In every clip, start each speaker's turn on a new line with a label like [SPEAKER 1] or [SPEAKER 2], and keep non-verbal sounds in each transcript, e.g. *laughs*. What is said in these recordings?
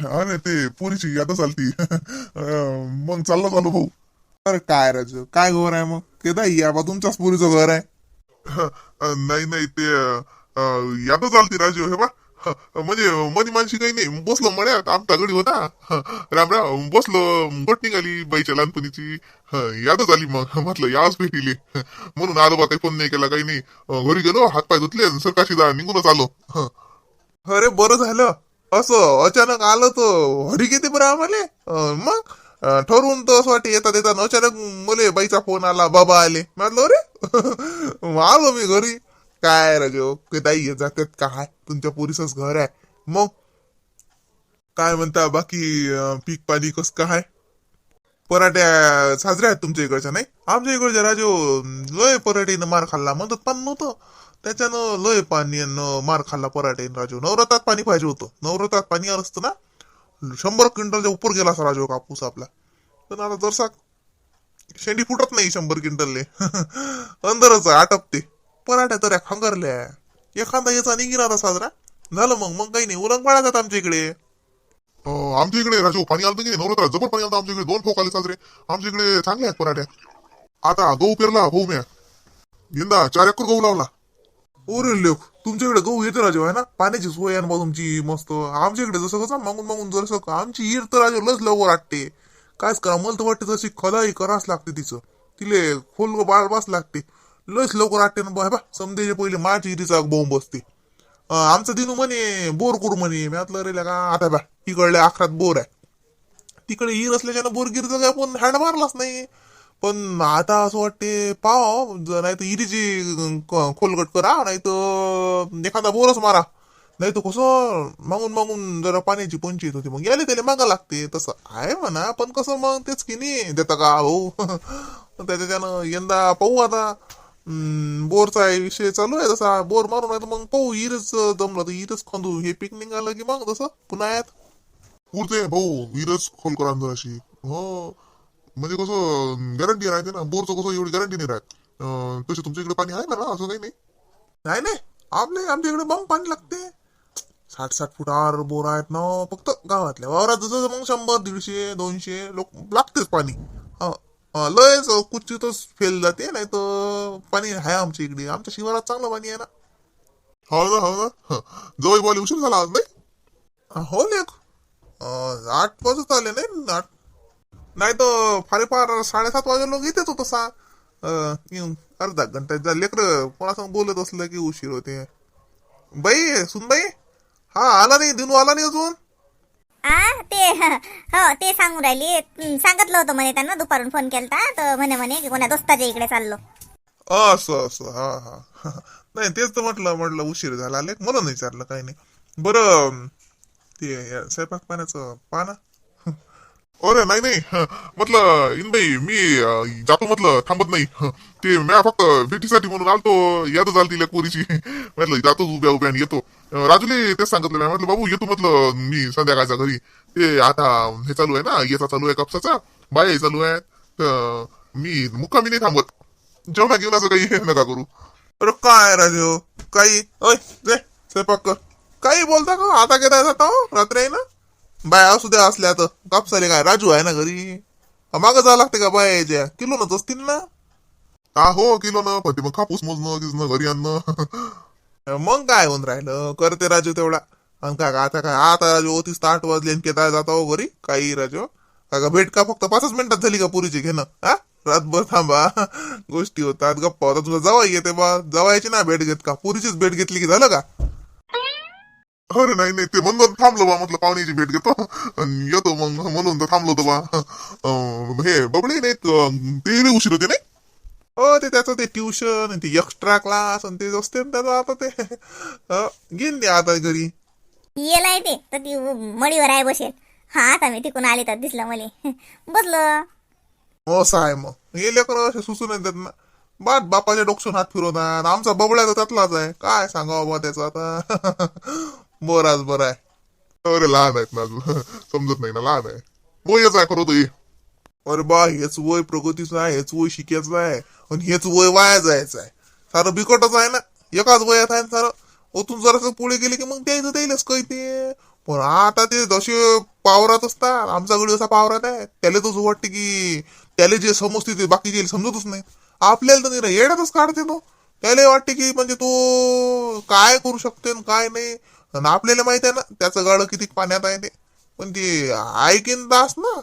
[SPEAKER 1] हा नाही ते पोरीची याद चालती *laughs* मग चाललो चालू भाऊ.
[SPEAKER 2] अरे काय राजू काय घर आहे मग? ते दाई बा तुमच्याच पुरीचं घर आहे. *laughs*
[SPEAKER 1] नाही नाही ते याद चालती राजू हे बा. *laughs* म्हणजे मनी मानशी काही नाही. बसलो मळ्यात आमचा गडी होता. राम राम. बसलो गोट निघाली बाईच्या लहानपणीची. यादच आली मग. म्हटलं याच भेटीले. म्हणून आलो बा काही फोन नाही केला काही नाही. घरी गेलो हातपाय धुतले सरकाशी जा निघूनच आलो.
[SPEAKER 2] अरे बरं झालं. असं अचानक आलं तर हरी किती बरं आम्हाला. मग? ठरवून तर असं वाटते येतात येतात अचानक मुले बाईचा फोन आला बाबा आले. म्हटलं अरे *laughs* आलो मी घरी. काय राजो ते जातात काय? तुमच्या पोरीसच घर आहे. मग? काय म्हणता बाकी पीक पाणी कस काय? पराठ्या साजऱ्या आहेत तुमच्या इकडच्या नाही? आमच्या इकडच्या राजो लय पराठीनं मार खाल्ला म्हणतात पण नव्हतं. त्याच्यानं लय पाणी मार खाल्ला पराठे राजू. नवरात्रात पाणी पाहिजे होतं. नवरात्रात पाणी आलं असतं ना शंभर क्विंटलच्या उपर गेला असा राजू कापूस आपला. पण आता जरसा शेंडी फुटत नाही शंभर क्विंटलले. *laughs* अंदरच आहे, आटपते. पराठ्या तर खांगरल्या. एखादा याचा निघिन आता साजरा. झालं मग मग काही नाही. उलंग पाळा आमच्या इकडे.
[SPEAKER 1] आमच्या इकडे राजू पाणी आलं की नवरात्र नवरात्रात जबर पाणी आलं आमच्या इकडे दोन फोक आले साजरे. आमच्या इकडे चांगले आहेत पराठ्या. आता गहू पेरला भाऊ म्या. यंदा चार एकर गहू लावला.
[SPEAKER 2] ओरे लेख तुमच्याकडे गहू येते राजू आहे ना? पाण्याची सोय आहे ना बा तुमची मस्त. आमच्या इकडे जसं कसं मागून मागून जसं आमची हिर तर राजू लस लवकर वाटते कायच करा मला तर वाटते तशी खदाई करावच लागते तिचं. तिले खोल बाळ बस लागते. लस लवकर वाटते ना बा. हे बा समजेचे पहिले माझी हिरीचा बोंब बसते आमचं दिनू म्हणे बोर करू म्हणे. मी आतलं रे का आता बा तिकडल्या आखरात बोर आहे. तिकडे हिर असल्याच्यानं बोर बोरगिरीचं काय पण हॅड मारलाच नाही. पण आता असं वाटते पाव नाही तर इरीची क- खोलगट करा नाही तर एखादा बोरच मारा. नाही तर कसं मागून मागून जरा पाण्याची पंचायत होती. मग यायला त्याला मागा लागते. तसं आहे म्हणा पण कसं मग तेच की नाही देता का भाऊ? *laughs* त्याच्यानं यंदा पाहू आता. बोरचा विषय चालू आहे तसा. बोर मारू नाही तर मग पाहू इरच जमलं तर इरच खांदू. हे पिकनिक आलं की मग तसं पुन्हा यात.
[SPEAKER 1] पुरते भाऊ. विरच खोल करा अशी हो. म्हणजे कसं गॅरंटी राहते ना. बोरचं कसं एवढी गॅरंटी नाही राहत. तशी तुमच्या इकडे पाणी आहे ना असं काही नाही.
[SPEAKER 2] नाही नाही. आपले आमच्या इकडे मग पाणी लागते. साठ साठ फुटावर बोर आहेत ना फक्त गावातल्या वावरात जसं मग शंभर दीडशे दोनशे लोक लागतेच पाणी. लयच कुचितच फेल जाते नाही तर पाणी आहे आमच्या इकडे. आमच्या शिवारात चांगलं पाणी आहे ना.
[SPEAKER 1] हो ना हो ना. जवळ बॉल उशीर झाला आज नाही?
[SPEAKER 2] हो लेख अं, आठ वाजत आले नाही? आठ नाही तर फारे फार साडेसात वाजे लोक येतेच होतं सा येऊन अर्धा घंटा. लेकर कोणासंग बोलत असलं की उशीर होते. बाई सुनबाई हा आला नाही दिनू आला नाही अजून?
[SPEAKER 3] आ ते हो ते सांगून राहिली. सांगितलं होतं म्हणे त्यांना दुपारून फोन केलता. तर म्हणे म्हणे की कोणा दोस्ताच्या इकडे चाललो.
[SPEAKER 2] असं असं हा हा. नाही तेच तर म्हटलं म्हटलं उशीर झाला. आले म्हणून विचारलं काही नाही. बरं ते या स्वयंपाक पाण्याचं पाना.
[SPEAKER 1] अरे नाही नाही. म्हटलं इनबाई मी जातो म्हटलं थांबत नाही. ते म्या फक्त भेटीसाठी म्हणून आलतो. याद झाली तिला पोरीची. म्हटलं जातो उभ्या उभ्या आणि येतो. राजूले तेच सांगितलं म्या म्हटलं बाबू येतो म्हटलं मी संध्याकाळच्या घरी. ते आता हे चालू आहे ना याचा चालू आहे कापसाचा? बाया चालू आहे तर मी मुक्कामी नाही थांबत. जेवणा घेऊन काही हे *laughs* नका करू.
[SPEAKER 2] अरे काय राजू? काही? ओय जे स्वयंपाक कर. काही बोलता का? आता घेता जाता हो? रात्री आहे ना? बाय असू द्या असल्या तर कापसाले काय राजू आहे ना घरी? मागं जावं लागते का बायाच्या किलोनच असतील ना?
[SPEAKER 1] हा हो किलो ना पण ते मग कापूस मोजणं दिसणं घरी आणणं. *laughs*
[SPEAKER 2] मग काय होऊन राहिलं? करते राजू तेवढा. आणि काय का आता काय? आता राजू होतीस तर आठ वाजले आणि केता जाता हो घरी. काही राजू? का का भेट का? फक्त पाचच मिनिटात झाली का पुरीची घेणं? हा? रातभर थांबा. *laughs* गोष्टी होतात गप्पा होतात. तुझं जवळ येते बा. जवायची ना भेट घेत का? पुरीचीच भेट घेतली की झालं का?
[SPEAKER 1] अरे नाही नाही ते म्हणून थांबलो बा म्हटलं पाहुण्याची भेट घेतो. आणि येतो मग म्हणून तर थांबलो होतो बा. हे बबडे नाहीत अं, ते उशीर होते नाही?
[SPEAKER 2] हो ते त्याचं ते ट्युशन ते एक्स्ट्रा क्लास आणि ते असते ना त्याचं आता ते. घेईन द्या आता घरी.
[SPEAKER 3] येला येते तर ती मळीवर आहे बसेल. हा आता मी तिकून आली तर दिसलं मला. बसलो.
[SPEAKER 2] असं आहे मग. हे लेकर असे सुसून येतात ना. बात बापाच्या डोकसून हात फिरवतात. आमचा बबड्या तर त्यातलाच आहे. काय सांगावं बा त्याचं आता? बराच बरं आहे.
[SPEAKER 1] अरे लहान आहेत ना अजून समजत नाही ना लहान आहे. वयच आहे खरं तो
[SPEAKER 2] अरे बा हेच वय प्रगतीचं आहे हेच वय शिकायचं आहे आणि हेच वय वाया जायचं आहे. सारं बिकटच आहे ना एकाच वयात आहे सारं. ओतून जरासं पुढे गेले की मग द्यायचं द्यायलाच काही ते.
[SPEAKER 4] पण आता ते जसे पावरात असतात आमच्याकडे असा पावरात आहे त्याला तसं वाटते की त्याला जे समजते ते बाकीचे समजतच नाही आपल्याला तर नाही काढते तो. त्याला वाटते की म्हणजे तो काय करू शकते काय नाही. आणि आपल्याला माहीत आहे ना त्याचं गाडं किती पाण्यात आहे ते. पण ते ऐकीन दास ना.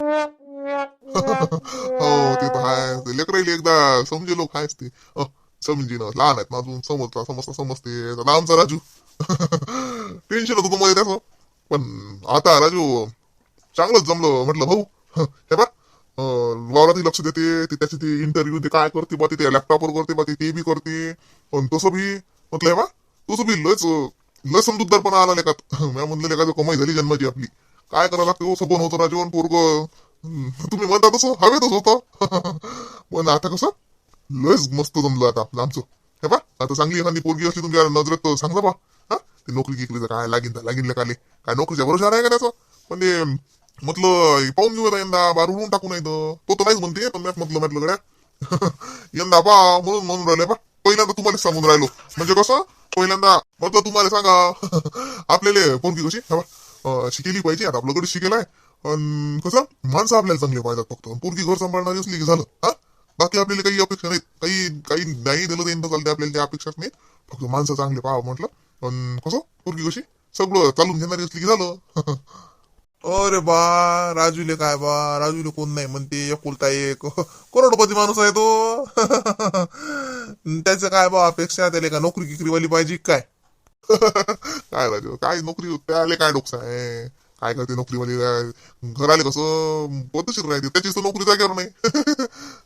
[SPEAKER 4] *laughs*
[SPEAKER 2] हो ते तर आहे लेकराईले एकदा समजे लोक आहेच ते. अ, समजीन. लहान आहेत ना अजून समजता समजता समजते. आता आमचा राजू. *laughs* टेन्शन होतं तुम्हाला त्याचं. पण आता राजू चांगलंच जमलं. म्हटलं भाऊ हे बा वावरातही लक्ष देते. ते त्याचे ते इंटरव्ह्यू ते काय करते बा ते लॅपटॉपवर करते बा ते ते बी करते. पण तसं बी म्हटलं हे बा तसं बी लयच लय समजूतदारपणा आला लेखात मी म्हणलं लेखाचं कमाई झाली जन्माची आपली. काय करा लागते असं हो, पण होतं राजू पोरग. तुम्ही म्हणता तसं हवेतच होतं. *laughs* पण आता कसं? लयच मस्त जमलं आता आपलं आमचं. हे बा आता चांगली एखादी पोरगी असली तुमच्या नजरेत सांगा बा. हा? ते नोकरी गिकरीचं काय लागीन लागीन काले काय नोकरीच्या भरोशा आहे का त्याचं? पण ते म्हटलं पाहून घेऊ आता यंदा. बार उडून टाकू नाही तर. तो तर नाहीच म्हणते पण मॅच म्हटलं म्हटलं गड्या. *laughs* यंदा बा म्हणून म्हणून राहिले बा पहिल्यांदा तुम्हाला सांगून राहिलो. म्हणजे कसं? पहिल्यांदा म्हटलं तुम्हाला सांगा. आपल्याला पोरगी कशी शिकेली पाहिजे. आता आपल्याकडे शिकेलाय आहे. अन कसं? माणसं आपल्याला चांगले पाहिजेत फक्त. पोरगी घर सांभाळणारी असली की झालं. हा? बाकी आपल्याला काही अपेक्षा नाहीत. काही काही नाही दिलं तर यंदा चालते आपल्याला त्या अपेक्षाच नाहीत. फक्त माणसं चांगले पाहावं म्हटलं. पण कसं? पोरगी कशी? सगळं चालून घेणारी असली की झालं. *laughs*
[SPEAKER 4] अरे बा राजूले काय बा? राजूले कोण नाही म्हणते एकुलता एक. *laughs* करोडपती माणूस आहे तो. *laughs* त्याचं काय बा अपेक्षा त्याला का नोकरी किकरीवाली पाहिजे काय? *laughs*
[SPEAKER 2] काय राजू काय नोकरी त्याले काय डोकसा आहे? काय करते नोकरीवाली? काय घराले कसं पद्धतशीर राहते त्याची तर नोकरी जागेवर नाही.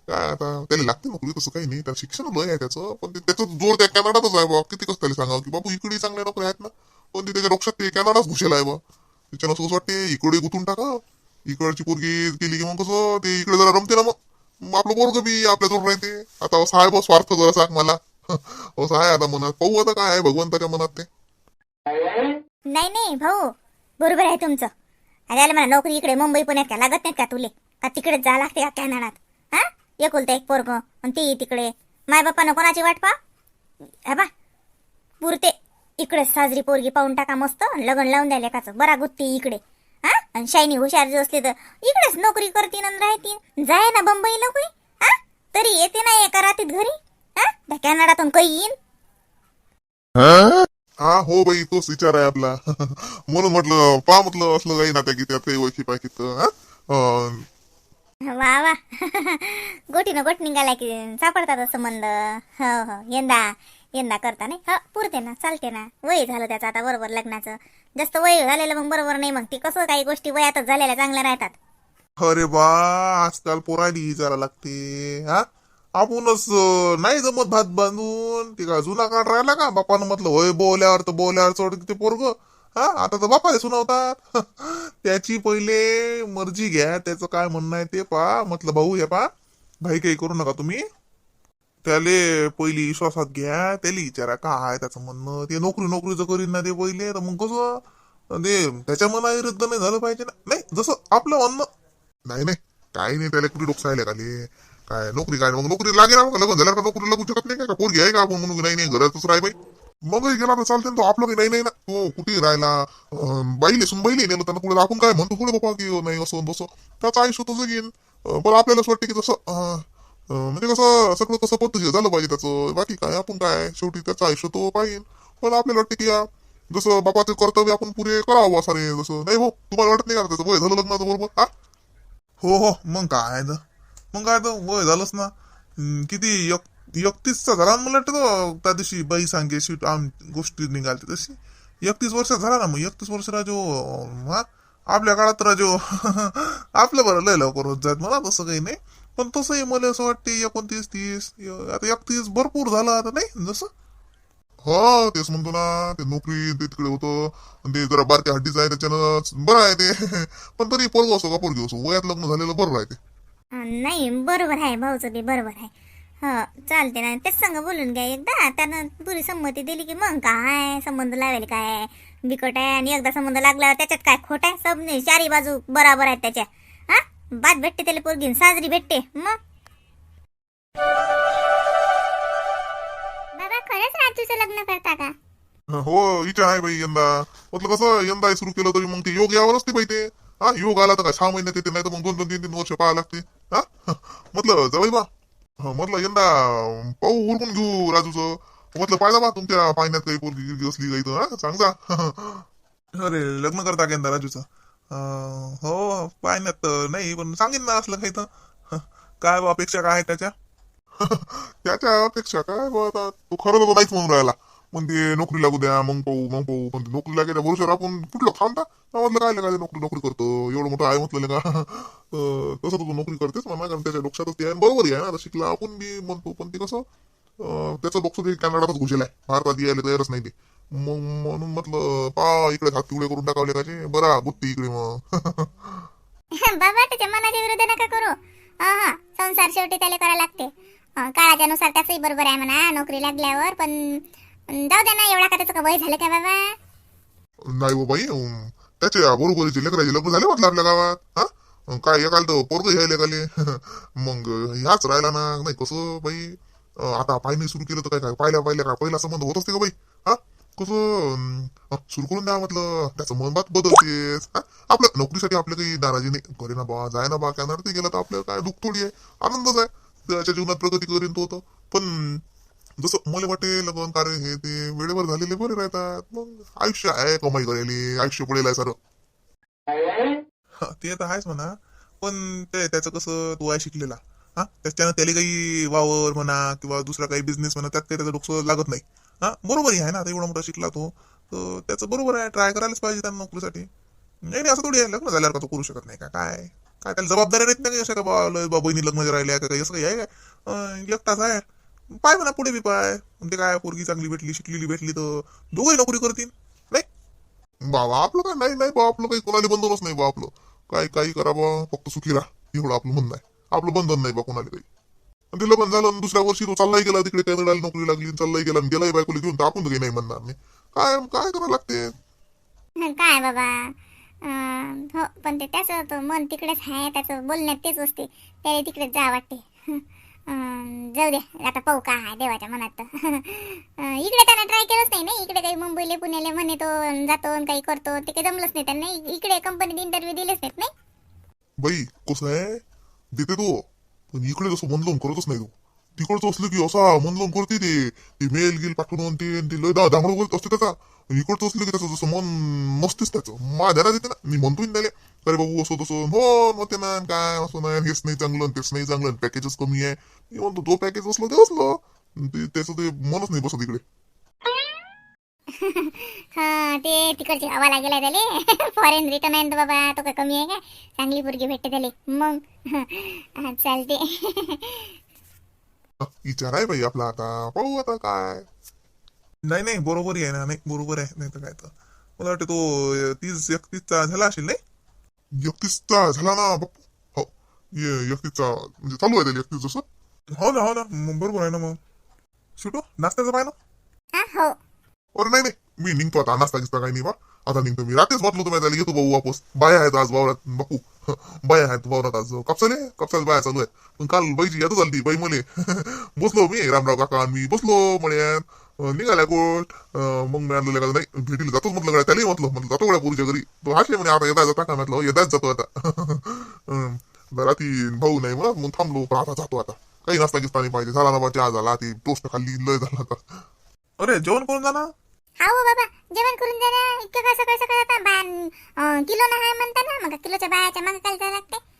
[SPEAKER 2] काय आता त्याला लागते नोकरी तसं काही नाही. त्याला शिक्षण लय आहे त्याचं. पण त्याचं जोर त्या कॅनडातच आहे बा. किती कसं त्याला सांगावं की बाबू इकडे चांगल्या नोकरी आहेत ना. पण ते त्याच्या डोक्षात ते कॅनडाच घुसेल आहे बा. त्याच्यानं असं वाटते इकडे गुथून टाका. इकडची पोरगी केली की मग कसं? ते इकडे जरा रमते ना मग. आपलं पोरग बी आपल्याजवळ राहते. आता हो असं आहे हो स्वार्थ जरा सांग मला. *laughs* हो असं आहे आता मनात पाहू आता काय आहे भगवंताच्या मनात ते.
[SPEAKER 3] नाही नाही भाऊ. बरोबर आहे तुमचं. आणि मला नोकरी इकडे मुंबई पुण्यात काय? लागत नाही का तुले? का तिकडे जा लागते का कॅनडात हा? एकुलता एक पोरग आणि ते तिकडे. माय बापानं कोणाची वाट पा हा बा पुरते. इकडे साजरी पोरगी पाहून टाका मस्त लग्न लावून द्या लेकाचं. बरा गुत्ती इकडे. हा? आणि शायनी हुशार जे असले तर इकडेच नोकरी करतीन आणि राहतीन. जाय ना बंबई नोकरी हा? तरी येते ना एका रात्रीत घरी हा? कॅनडातून काही येईन.
[SPEAKER 2] हा हो बाई तोच विचार आहे आपला. म्हणून म्हटलं पा म्हटलं असलं काही नात्या की त्यात काही ओळखी पाहिजे तर
[SPEAKER 3] वा वा. गोटीनं गोट निघाला की सापडतात संबंध हो हो. यंदा यंदा करता नाही? हा पुरते ना चालते ना. वय झालं त्याचं आता बरोबर लग्नाचं. जास्त वय झालेलं मग बरोबर नाही मग. ते कसं काही गोष्टी वयातच झालेल्या चांगल्या राहतात.
[SPEAKER 4] अरे बा आजकाल पोराली विचारा लागते हा? आपणच नाही जमत भात बांधून. ते का जुना काढ राहिला का? बापानं म्हटलं होय बोल्यावर तर बोल्यावर चढ ते पोरग. हा आता तर बापाले सुनावतात. *laughs* त्याची पहिले मर्जी घ्या त्याचं काय म्हणणं आहे ते पा म्हटलं भाऊ हे पा भाई काही करू नका तुम्ही. त्याले पहिली विश्वासात घ्या त्याला विचारा काय आहे त्याचं म्हणणं. ते नोकरी नोकरीचं करीन ना ते पहिले. तर मग कसं? ते त्याच्या मनाविरुद्ध नाही झालं पाहिजे ना. नाही जसं आपलं म्हणणं.
[SPEAKER 2] नाही नाही. काही नाही त्याला कुठे डोकसायला आहे खाली. काय नोकरी काय? मग नोकरी लागेल ना मग लग्न झाल्यावर का नोकरी लागू शकत नाही का? पोरगी आहे का? आपण म्हणून नाही नाही घरातच राह बाई. मग गेला तर चालते ना तो आपलं काही नाही नाही ना. तो कुठे राहिला? बाईले सुनबाईले नेलं त्यांना कुठे आपण काय म्हणतो? कुठे बाबा की नाही असं तसं. त्याचा आयुष्य तसं घेईन. पण आपल्याला असं वाटतं की जसं म्हणजे कसं सगळं कसं पद्धतशीर झालं पाहिजे त्याचं. बाकी काय आपण काय शेवटी त्याचं आयुष्य तो पाहिजे पण आपल्याला वाटतं की या जसं बापाचं कर्तव्य आपण पुरे करावं सारे जसं. नाही हो तुम्हाला वाटत नाही का त्याचं वय झालं लग्नाचं बरोबर? हा?
[SPEAKER 4] हो हो मग काय तर. मग काय तर वय झालंच ना. किती एक एकतीसचा झाला मला वाटतं त्या दिवशी बाई सांगे शीट आम गोष्टी निघाली तशी. एकतीस वर्ष झाला ना मग एकतीस वर्ष राजो हा? आपल्या काळात राजो. *laughs* आपलं बरं लय लवकर होत जात मला तसं काही नाही. पण तसंही मला असं वाटते एकोणतीस तीस आता एकतीस भरपूर झालं आता नाही? जसं?
[SPEAKER 2] हो तेच म्हणतो ना ते नोकरी ते तिकडे होतं आणि ते जरा बारक्या हड्डीचं आहे त्याच्यानं बरं आहे ते. *laughs* पण तरी पोरग असो का पोरगी असो वयात लग्न झालेलं बरं राहते
[SPEAKER 3] अं, नाही बरोबर आहे भाऊचं बी बरोबर आहे. हो चालते ना तेच संग बोलून घ्या एकदा. त्यानं पुरी संमती दिली की मग काय संबंध लावेल काय? बिकट आहे आणि एकदा संबंध लागल्यावर त्याच्यात काय खोट आहे? सब नाही चारी बाजू बराबर आहेत त्याच्या. हा? बात भेटते त्याला पोरगीन साजरी भेटते मग? बाबा खरंच राजूचं लग्न करता का?
[SPEAKER 2] हो इच्छा आहे बाई यंदा. म्हटलं कसं यंदा सुरू केलं तरी मग ते योग यावर असते बाई ते. हा योग आला तर काय सहा महिन्यात येते नाही तर मग दोन दोन तीन तीन वर्ष पाहावं लागते. हा? *laughs* म्हटलं जवळ बा. म्हटलं यंदा पाहू उरकून घेऊ राजूचं. म्हटलं पाहिजे बा तुमच्या पाण्यात काही पोरगी गिरगी असली काही तर हा? सांगा *laughs*
[SPEAKER 4] अरे लग्न करता गेंदा राजूचं? हो पाहण्यात तर. नाही पण सांगेन ना असलं काही तर. काय बा अपेक्षा काय आहे त्याच्या? *laughs*
[SPEAKER 2] त्याच्या अपेक्षा काय बा आता? तो खरं तर नाहीच म्हणून राहिला. पण ते नोकरी लागू द्या मग पाहू मग पाहू. पण नोकरी लागेल भरोशावर आपण कुठलं थांबता म्हटलं काय काय नोकरी नोकरी करतो. एवढं मोठं आहे म्हटलं का? *laughs* तसं तू नोकरी करतेस म्हणा कारण त्याच्या डोक्षातच ते आहे. बरोबर आहे ना? आता शिकला आपण बी म्हणतो पण ते कसं? त्याचं डोकं ते कॅनडातच घुसेल आहे. भारतात यायला तयारच नाही ते. मग म्हणून म्हटलं पा इकडे हात पिवळे करून टाकावले का बरा गुत्ती इकडे मग. *laughs*
[SPEAKER 3] बाबा त्याच्या मनाच्या विरुद्ध नका करू. हा हा संसार शेवटी त्याला करायला लागते. अं, काळाच्या नुसार त्याचंही बरोबर आहे म्हणा नोकरी लागल्यावर पण जाऊ दे ना एवढा का त्याचं का वय झालं का बाबा?
[SPEAKER 2] नाही हो बाई अं, त्याच्या बरोबरीचे लेकराचे लग्न झाले म्हटलं आपल्या गावात हा? अं, काय एकाल तर पोरग घ्यायला गाले. *laughs* मग ह्याच राहिला ना नाही कसं बाई? अं, आता पाहिजे सुरू केलं तर काय काय पाहिल्या पाहिल्या काय पहिला संबंध होत असते का बाई? हा? कसं सुरू करून द्या म्हटलं. त्याचं मन बात बदलतेस आपल्या नोकरीसाठी आपल्या काही नाराजी नाही. करे ना बा जाय ना बा कॅनडा ते गेलं तर आपल्याला काय दुःख थोडी आहे. आनंदच आहे. त्याच्या जीवनात प्रगती करीन तो तर. पण जसं मला वाटे लग्न कार्य हे ते वेळेवर झालेले बरे राहतात. मग आयुष्य आहे कमाई करायला. आयुष्य पडेल आहे सारं.
[SPEAKER 4] ते तर आहेच म्हणा. पण ते त्याचं कसं तू आहे शिकलेला. हा? त्याच्यानं त्याला काही वावर म्हणा किंवा दुसरा काही बिझनेस म्हणा त्यात काही त्याचं डोकं लागत नाही. हा बरोबर आहे ना? आता एवढा मोठा शिकला तो तर त्याचं बरोबर आहे ट्राय करायलाच पाहिजे त्या नोकरीसाठी. नाही नाही असं थोडी आहे लग्न झाल्यावर का तो करू शकत नाही का? काय? काय त्याला जबाबदारी नाहीत नाही अशा का बा बहिणी लग्न राहिल्या का काही असं काही आहे काय? एकटाच आहे. पाय म्हणा पुढे बी पाय. पण ते काय पोरगी चांगली भेटली शिकलेली भेटली तर दोघंही नोकरी करतील नाही?
[SPEAKER 2] बाबा आपलं काय? नाही नाही बा आपलं काही कोणाला बंधनच नाही बा आपलं. काय काही करा बा फक्त सुखी राहा. एवढं आपलं म्हणणं आहे. आपलं बंधन नाही बा कोणाला काही. आणि ते लग्न झालं आणि दुसऱ्या वर्षी तो चाललाही गेला तिकडे कॅनडाला नोकरी लागली आणि चाललाही गेला आणि गेलाही बायकोला घेऊन तर आपण तर काही नाही म्हणणार नाही. काय काय करावं लागते?
[SPEAKER 3] काय बाबा? अं, हो पण ते त्याचं तो मन तिकडेच आहे त्याचं बोलण्यात तेच असते त्याला तिकडेच जा वाटते. अं, जाऊ दे आता पाहू काय आहे देवाच्या मनात. तर अं, इकडे त्यानं ट्राय केलंच नाही ना इकडे काही मुंबईला पुण्याला म्हणे तो जातो काही करतो ते काही जमलंच नाही त्यांना. इकडे कंपनीत इंटरव्ह्यू दिलेच नाहीत नाही?
[SPEAKER 2] बाई कसं आहे? देते तो. पण इकडे जसं मनलोम करतच नाही तो. तिकडचं असलं की असा मनलोन करते ते. ते मेल गिल पाठवून ते ते लय दा दांगडं करत असते त्याचा. इकडचं असलं की त्याचं जसं मन नसतेच त्याचं. माझ्या देते ना. मी म्हणतोय ना अरे बाबू असं तसं. हो मते ना. काय असं नाही. हेच नाही चांगलं तेच नाही चांगलं. पॅकेजच कमी आहे. मी म्हणतो जो पॅकेज असलं ते असलं. ते त्याचं ते मनच नाही बसत इकडे.
[SPEAKER 3] हा ते तिकडची हवा लागेल त्याले. फॉरेन रिटर्न आहे बाबा तो काय कमी आहे का चांगली पोरगी भेटते त्याले. मग चालते.
[SPEAKER 2] विचार आहे बाई आपला आता. पाहू आता काय.
[SPEAKER 4] नाही नाही बरोबरही आहे ना. नाही बरोबर आहे. नाही तर काय तर. मला वाटतं तो तीस एकतीसचा झाला असेल नाही?
[SPEAKER 2] एकतीसचा झाला ना बाप्पू हो. ये- एकतीसचा म्हणजे चालू आहे त्याला एकतीस जसं.
[SPEAKER 4] हो ना हो ना. बरोबर आहे ना मग. सुटो? नाश्त्याचं पाय ना
[SPEAKER 3] हा हो.
[SPEAKER 2] अरे नाही नाही मी निघतो आता नाश्ता गिस्ता काही नाही बा. आता निघतो मी रात्रीच म्हटलो तुम्ही त्याला येतो भाऊ वापस. बाया आहेत आज वावरात. बापू. *laughs* बाया आहेत वावरात आज. कापसाले कापसाला बाया चालू आहेत. पण काल बाईची याद झाली बाई मले. *laughs* बसलो मी रामराव काका आणि मी बसलो म्हणे निघाल्या गोट. मग मी आणलेल्या का नाही भेटीला जातोच म्हटलं गड्या त्यालाही म्हटलं म्हटलं जातो गड्या पुरीच्या घरी. तो हाशे म्हणे आता येता जाता का म्हटलं हो, येताच जातो आता. *laughs* अं, रात्री भाऊ नाही म्हणा मग थांबलो पण आता जातो आता. काही नाश्ता गिस्ता नाही पाहिजे. झाला ना बा चहा झाला ती टोस्ट खाल्ली लय झाला आता.
[SPEAKER 4] अरे जेवण करून जा
[SPEAKER 3] हा बाबा जेवण करून जा ना. इतकं काय सकाळ सकाळ आता बाया किलो ना आहे म्हणता ना. मग किलोच्या बायाच्या मागे काय जायला लागते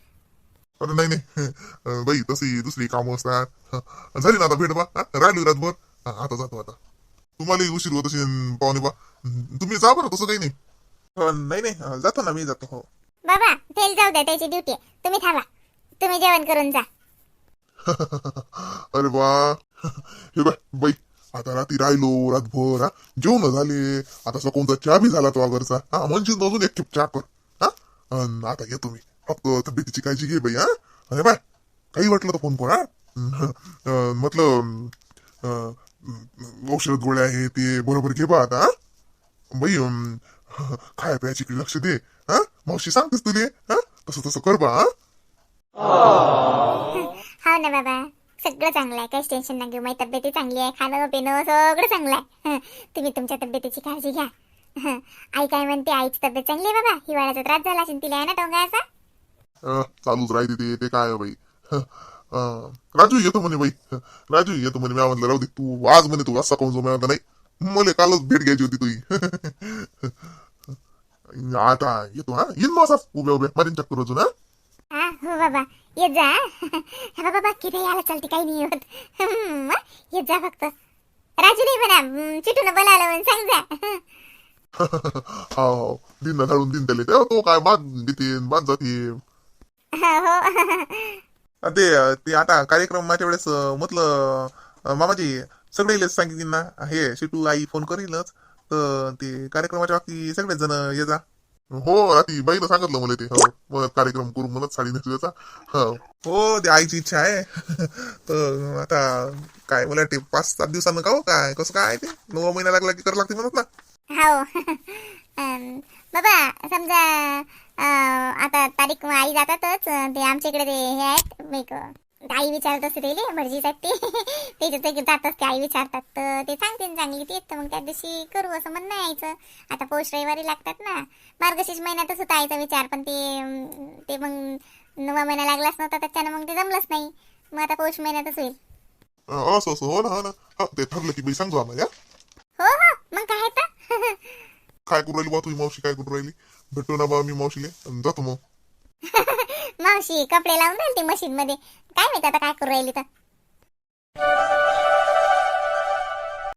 [SPEAKER 2] अरे नाही नाही. बाई तशी दुसरी कामं असतात. झाली ना आता भेट बा? राहिली रातभर. आता जातो आता. तुम्हाला उशीर होत असेल पाहुणे बा. तुम्ही जा बरं तसं काही नाही.
[SPEAKER 4] नाही नाही. जातो ना मी जातो हो.
[SPEAKER 3] बाबा तेल जाऊ द्या त्याची ड्युटी तुम्ही थांबा. तुम्ही जेवण करून जा. *laughs*
[SPEAKER 2] अरे बा हे बाई आता रात्री राहिलो रातभर हा? जेवण झाले. आता सकोनचा चहा बी झाला तो घरचा हा म्हणजे अजून एक चहा कर हा? अन आता येतो मी फक्त तब्येतीची काळजी घे बाई हा? अरे बाय. काही वाटलं तर फोन कर हा? अं, म्हटलं औषध गोळ्या आहे ते बरोबर घे बा आता बाई अं, खाया प्यायची लक्ष दे हा? मावशी सांगतेस तुले हा? तसं तसं कर बा हा
[SPEAKER 3] हो ना बाबा. सगळं चांगलं आहे. काहीच टेन्शन नाही. घेऊ माझी तब्येती चांगली आहे. खाणं पिणं सगळं चांगलं आहे. हं, तुम्ही तुमच्या तब्येतीची काळजी घ्या. हं, आई काय म्हणते? आईची तब्येत चांगली आहे बाबा? हिवाळ्याचा त्रास झाला असेल तिला आहे ना टोंगाचा
[SPEAKER 2] अं, चालूच राहते ते. ते काय आहे बाई? राजू येतो म्हणे बाई. राजू येतो म्हणे. मी म्हणलं राहू दे. तू आज म्हणे तू असा कोण जो म्हणता नाही. मला कालच भेट घ्यायची होती तुझी. आता येतो हा. येईन मग असाच उभ्या उभ्या. मारीन चक्कर अजून हा.
[SPEAKER 3] हा हो बाबा. येत जा. हा बाबा किती यायला चालते काही नाही होत. हं, हं, येत जा फक्त. राजू नाही म्हणा हं, चिटून बोलायला म्हणून सांग जा. *laughs*
[SPEAKER 2] हो हो दिन ना धाडून दिन त्याला तेव्हा तो काय बाद देते बाद जाते
[SPEAKER 3] हो
[SPEAKER 4] अ, ते ते आता कार्यक्रमाच्या वेळेस अ, म्हटलं अ, मामाजी सगळे सांगितले ना हे शिटू आई फोन करीलच. तर ते कार्यक्रमाच्या बाबतीत सगळेच जण ये जा.
[SPEAKER 2] हो राती बाईला सांगितलं मला ते. हो कार्यक्रम करू मला साडी नेसल्याचा हो.
[SPEAKER 4] हो ते आईची इच्छा आहे. *laughs* तर आता काय मला ते पाच सात दिवसानं का हो काय कसं काय ते? नऊ महिना लागला की करावं लागते म्हणत ना.
[SPEAKER 3] हो. *laughs* बाबा समजा आता तारीख आई जातातच ते आमच्या इकडे ते हे आहेत आई विचारत असते ते भटजीसाठी *laughs* त्याच्यात ते. जातच ते आई विचारतात. तर ते सांगते चांगली ते. तर मग त्या दिवशी करू असं म्हणणं यायचं. आता पौष रविवारी लागतात ना. मार्गशीर्ष महिन्यातच होता आईचा विचार पण ते ते मग नवा महिना लागलाच नव्हता त्याच्यानं मग ते जमलंच नाही. मग आता पौष महिन्यातच होईल.
[SPEAKER 2] असं असं. हो ना हो ना. ते ठरलं की सांगतो आम्हाला हा?
[SPEAKER 3] हो मग काय तर *laughs*
[SPEAKER 2] काय करू राहिली बा तुझी मावशी काय करू राहिली? भेटतो ना बा मी मावशीले. जातो मग. *laughs*
[SPEAKER 3] मावशी कपडे लावून राहिली ती मशीन मध्ये काय माहिती आता काय करू राहिली तर.